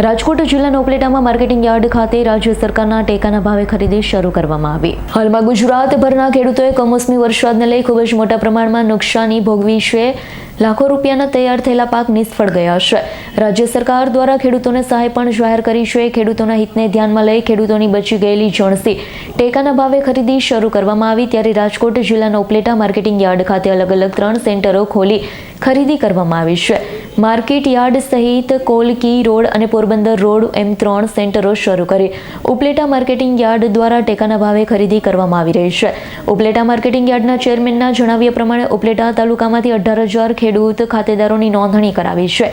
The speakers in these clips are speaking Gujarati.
રાજકોટ જિલ્લાના ઉપલેટામાં માર્કેટિંગ યાર્ડ ખાતે રાજ્ય સરકારના ટેકાના ભાવે ખરીદી શરૂ કરવામાં આવી. હાલમાં ગુજરાતભરના ખેડૂતોએ કમોસમી વરસાદને લઈ ખૂબ જ મોટા પ્રમાણમાં નુકસાની ભોગવી છે. લાખો રૂપિયાના તૈયાર થયેલા પાક નિષ્ફળ ગયા છે. રાજ્ય સરકાર દ્વારા ખેડૂતોને સહાય પણ જાહેર કરી છે. ખેડૂતોના હિતને ધ્યાનમાં લઈ ખેડૂતોની બચી ગયેલી જણસી ટેકાના ભાવે ખરીદી શરૂ કરવામાં આવી ત્યારે રાજકોટ જિલ્લાના ઉપલેટા માર્કેટિંગ યાર્ડ ખાતે અલગ અલગ ત્રણ સેન્ટરો ખોલી ખરીદી કરવામાં આવી છે. માર્કેટ યાર્ડ સહિત કોલકી રોડ અને પોરબંદર રોડ એમ ત્રણ સેન્ટરો શરૂ કરી. ઉપલેટા માર્કેટિંગ યાર્ડ દ્વારા ટેકાના ભાવે ખરીદી કરવામાં આવી રહી છે. ઉપલેટા માર્કેટિંગ યાર્ડના ચેરમેનના જણાવ્યા પ્રમાણે ઉપલેટા તાલુકામાંથી અઢાર હજાર ખેડૂત ખાતેદારોની નોંધણી કરાવી છે.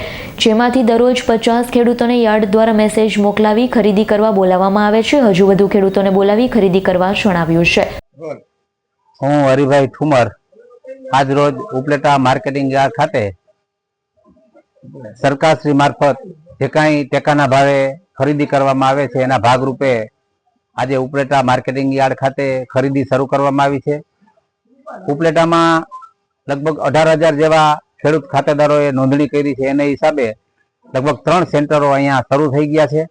જેમાંથી દરરોજ પચાસ ખેડૂતોને યાર્ડ દ્વારા મેસેજ મોકલાવી ખરીદી કરવા બોલાવવામાં આવે છે. હજુ વધુ ખેડૂતોને બોલાવી ખરીદી કરવા જણાવ્યું છે. હું હરિભાઈ ઠુમર. આજ રોજ ઉપલેટા માર્કેટિંગ યાર્ડ ખાતે સરકારશ્રી મારફત જે કાંઈ ટેકાના ભાવે ખરીદી કરવામાં આવે છે, એના ભાગરૂપે આજે ઉપલેટા માર્કેટિંગ યાર્ડ ખાતે ખરીદી શરૂ કરવામાં આવી છે. ઉપલેટામાં લગભગ અઢાર હજાર જેવા ખેડૂત ખાતેદારોએ નોંધણી કરી છે. એના હિસાબે લગભગ ત્રણ સેન્ટરો અહીંયા શરૂ થઈ ગયા છે.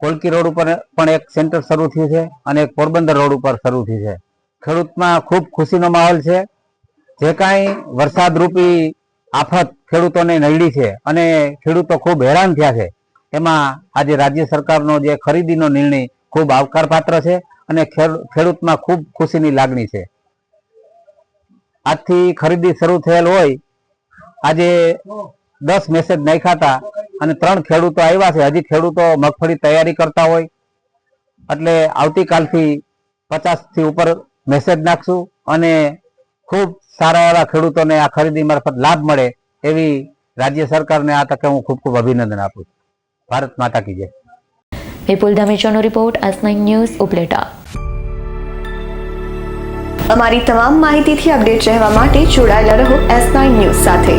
કોલકી રોડ ઉપર પણ એક સેન્ટર શરૂ થયું છે અને એક પોરબંદર રોડ ઉપર શરૂ થયું છે. ખેડૂતમાં ખૂબ ખુશીનો માહોલ છે. જે કાંઈ વરસાદ રૂપી આફત ખેડૂતોને નડી છે અને ખેડૂતો ખૂબ હેરાન થયા છે. એમાં આજે રાજ્ય સરકારનો જે ખરીદીનો નિર્ણય ખૂબ આવકારપાત્ર છે અને ખેડૂતમાં ખૂબ ખુશીની લાગણી છે. આજથી ખરીદી શરૂ થયેલ હોય, આજે દસ મેસેજ નાખ્યા અને ત્રણ ખેડૂતો આવ્યા છે. હજી ખેડૂતો મગફળી તૈયારી કરતા હોય, એટલે આવતીકાલથી પચાસથી ઉપર મેસેજ નાખશું અને ખૂબ સારા એવા ખેડૂતોને આ ખરીદી મારફત લાભ મળે એવી રાજ્ય સરકારને આ તકે હું ખૂબ ખૂબ અભિનંદન આપું છું. ભારત માતા કી જય. Vipul ધામેચાનો report S nine news Upleta. અમારી તમામ માહિતીથી અપડેટ રહેવા માટે જોડાયેલા રહો એસ નાઇન ન્યૂઝ સાથે.